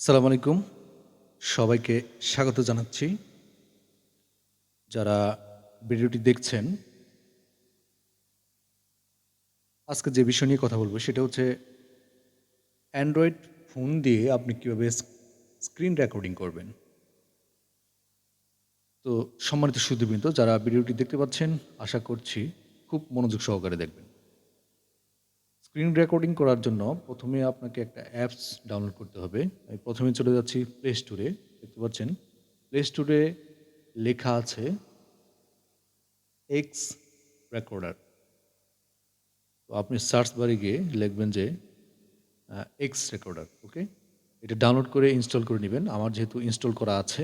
সালাম আলাইকুম। সবাইকে স্বাগত জানাচ্ছি। যারা ভিডিওটি দেখছেন, আজকে যে বিষয় নিয়ে কথা বলব সেটা হচ্ছে অ্যান্ড্রয়েড ফোন দিয়ে আপনি কীভাবে স্ক্রিন রেকর্ডিং করবেন। তো সম্মানিত সুদীবৃন্দ, যারা ভিডিওটি দেখতে পাচ্ছেন, আশা করছি খুব মনোযোগ সহকারে দেখবেন। স্ক্রিন রেকর্ডিং করার জন্য প্রথমে আপনাকে একটা অ্যাপস ডাউনলোড করতে হবে। আমি প্রথমে চলে যাচ্ছি প্লে স্টোরে দেখতে পাচ্ছেন? প্লে স্টোরে লেখা আছে এক্স রেকর্ডার তো আপনি সার্চ বারে গিয়ে লিখবেন যে এক্স রেকর্ডার ওকে এটা ডাউনলোড করে ইনস্টল করে নেবেন। আমার যেহেতু ইনস্টল করা আছে,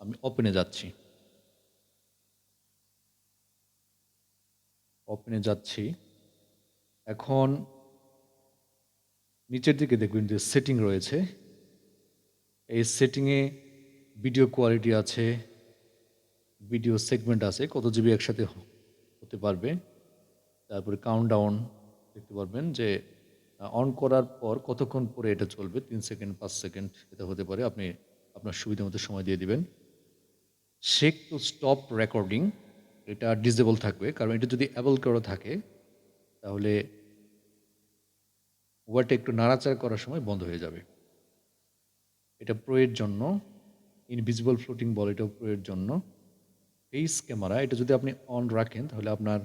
আমি ওপেনে যাচ্ছি। ওপেনে যাচ্ছি। এখন নিচের দিকে দেখবেন যে সেটিং রয়েছে। এই সেটিংয়ে ভিডিও কোয়ালিটি আছে ভিডিও সেগমেন্ট আছে, কত জিবি একসাথে হতে পারবে। তারপরে কাউন্টডাউন দেখতে পারবেন যে অন করার পর কতক্ষণ পরে এটা চলবে, তিন সেকেন্ড পাঁচ সেকেন্ড এটা হতে পারে। আপনি আপনার সুবিধা মতো সময় দিয়ে দিবেন। শেক টু স্টপ রেকর্ডিং এটা ডিসেবল থাকবে। কারণ এটা যদি অ্যাবল করা থাকে, তাহলে ওয়ারটা একটু নাড়াচাড়া করার সময় বন্ধ হয়ে যাবে। এটা প্রোয়ের জন্য ইনভিজিবল ফ্লোটিং বল এটাও প্রোয়ের জন্য। ফেস ক্যামেরা এটা যদি আপনি অন রাখেন, তাহলে আপনার,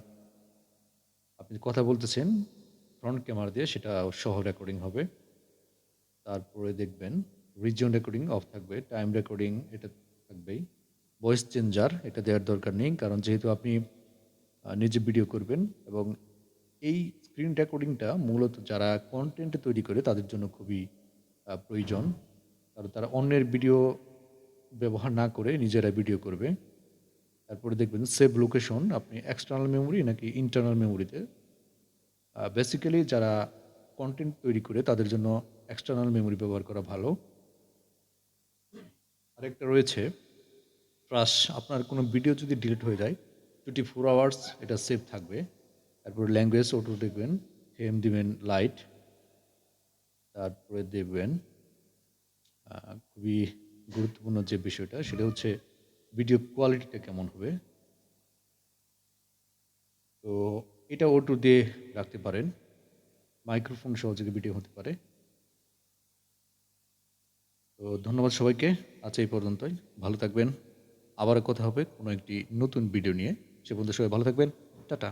আপনি কথা বলতেছেন ফ্রন্ট ক্যামেরা দিয়ে সেটা সহ রেকর্ডিং হবে। তারপরে দেখবেন রিজন রেকর্ডিং অফ থাকবে টাইম রেকর্ডিং এটা থাকবেই। ভয়েস চেঞ্জার এটা দেওয়ার দরকার নেই, কারণ যেহেতু আপনি নিজে ভিডিও করবেন এবং এই স্ক্রিন রেকর্ডিংটা মূলত যারা কন্টেন্ট তৈরি করে তাদের জন্য খুবই প্রয়োজন। কারণ তারা অন্যের ভিডিও ব্যবহার না করে নিজেরা ভিডিও করবে। তারপরে দেখবেন সেভ লোকেশন আপনি এক্সটার্নাল মেমোরি নাকি ইন্টারনাল মেমোরিতে বেসিক্যালি যারা কন্টেন্ট তৈরি করে তাদের জন্য এক্সটার্নাল মেমোরি ব্যবহার করা ভালো। আরেকটা রয়েছে ট্রাশ আপনার কোনো ভিডিও যদি ডিলিট হয়ে যায় টোয়েন্টি ফোর আওয়ার্স এটা সেভ থাকবে। তারপরে ল্যাঙ্গুয়েজ ওটু দেখবেন থেম দিবেন লাইট তারপরে দেখবেন খুবই গুরুত্বপূর্ণ যে বিষয়টা, সেটা হচ্ছে ভিডিও কোয়ালিটিটা কেমন হবে। তো এটা ওটু দিয়ে রাখতে পারেন মাইক্রোফোন সহযোগে ভিডিও হতে পারে। তো ধন্যবাদ সবাইকে, আজ এই পর্যন্তই, ভালো থাকবেন আবার কথা হবে কোনো একটি নতুন ভিডিও নিয়ে। সে পর্যন্ত সবাই ভালো থাকবেন, টাটা।